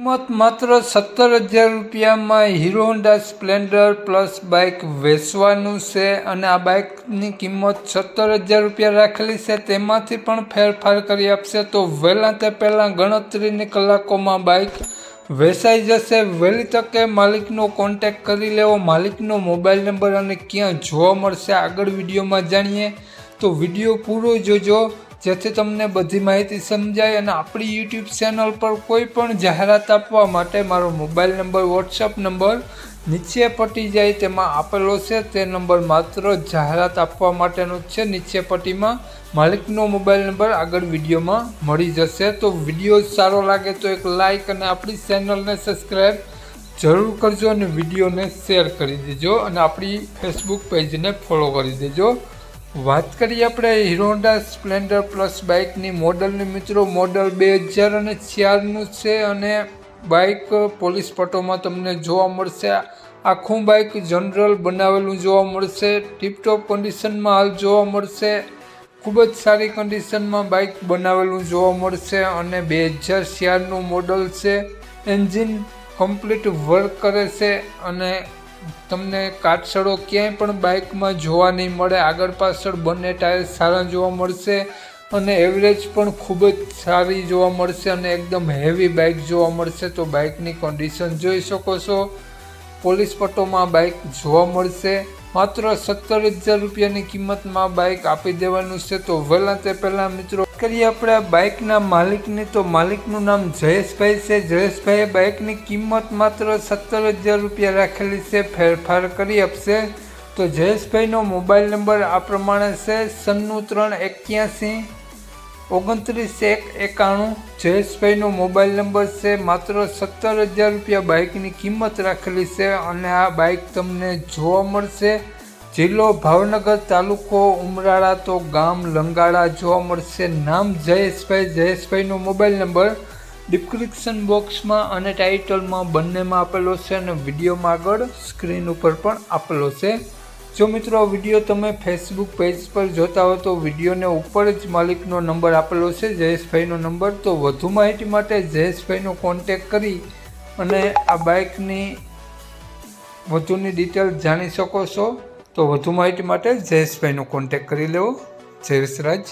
કિંમત માત્ર સત્તર હજાર રૂપિયામાં Hero Honda Splendor plus bike વેચવાનું છે અને આ બાઇકની કિંમત સત્તર હજાર રૂપિયા રાખેલી છે. તેમાંથી પણ ફેરફાર કરી આપશે તો વહેલા તે પહેલાં ગણતરીની કલાકોમાં બાઇક વેચાઈ જશે. વહેલી તકે માલિકનો કોન્ટેક કરી લેવો, માલિકનો મોબાઈલ નંબર અને ક્યાં જોવા મળશે આગળ વિડીયોમાં જાણીએ. તો વીડિયો પૂરો જોજો. જેથી તમને બધી માહિતી સમજાય અને આપણી યુટ્યુબ ચેનલ પર કોઈ પણ જાહેરાત આપવા માટે મારો મોબાઈલ નંબર વોટ્સઅપ નંબર નીચે પટી જાય તેમાં આપેલો છે. તે નંબર માત્ર જાહેરાત આપવા માટેનો છે. નીચે પટ્ટીમાં માલિકનો મોબાઈલ નંબર આગળ વિડીયોમાં મળી જશે. તો વીડિયો સારો લાગે તો એક લાઈક અને આપણી ચેનલને સબસ્ક્રાઈબ જરૂર કરજો અને વિડીયોને શેર કરી દેજો અને આપણી ફેસબુક પેજને ફોલો કરી દેજો. વાત કરીએ આપણે હીરો સ્પ્લેન્ડર પ્લસ બાઇકની મોડલની મિત્રો મોડલ બે હજાર અને ચારનું છે અને બાઇક પોલીસ પટોમાં તમને જોવા મળશે. આખું બાઇક જનરલ બનાવેલું જોવા મળશે. ટીપટોપ કન્ડિશનમાં હાલ જોવા મળશે. ખૂબ જ સારી કન્ડિશનમાં બાઇક બનાવેલું જોવા મળશે અને બે હજાર ચારનું મોડલ છે. એન્જિન કમ્પ્લીટ વર્ક કરે છે અને તમને કાટસડો ક્યાંય પણ બાઇકમાં જોવા નહીં મળે. આગળ પાછળ બંને ટાયર સારા જોવા મળશે અને એવરેજ પણ ખૂબ જ સારી જોવા મળશે અને એકદમ હેવી બાઇક જોવા મળશે. તો બાઇકની કન્ડિશન જોઈ શકો છો. પોલીસ પટ્ટોમાં બાઇક જોવા મળશે. માત્ર સત્તર હજાર રૂપિયાની કિંમતમાં બાઇક આપી દેવાનું છે. તો વહેલા તે પહેલાં મિત્રો કરીએ આપણે બાઇકના માલિકની. તો માલિકનું નામ જયેશભાઈ છે. જયેશભાઈએ બાઇકની કિંમત માત્ર સત્તર હજાર રૂપિયા રાખેલી છે. ફેરફાર કરી આપશે. તો જયેશભાઈનો મોબાઈલ નંબર આ પ્રમાણે છે. સન્નું ત્રણ એક્યાસી ઓગણત્રીસ એક એકાણું જયેશભાઈનો મોબાઈલ નંબર છે, માત્ર સત્તર હજાર રૂપિયા બાઇકની કિંમત રાખેલી છે અને આ બાઇક તમને જોવા મળશે. જિલ્લો ભાવનગર તાલુકો ઉમરાળા તો ગામ લંગાળા જોવા મળશે. નામ જયેશભાઈ, જયેશભાઈનો મોબાઈલ નંબર ડિસ્ક્રિપ્શન બોક્સમાં અને ટાઇટલમાં બંનેમાં આપેલો છે અને વિડીયોમાં આગળ સ્ક્રીન ઉપર પણ આપેલો છે. જો મિત્રો વીડિયો તમે ફેસબુક પેજ પર જોતા હો તો વિડીયોને ઉપર જ માલિકનો નંબર આપેલો છે, જયેશભાઈનો નંબર. તો વધુ માહિતી માટે જયેશભાઈનો કોન્ટેક કરી અને આ બાઇકની વધુની ડિટેલ જાણી શકો છો. તો વધુ માહિતી માટે જયેશભાઈનો કોન્ટેક કરી લેવો. જયેશરાજ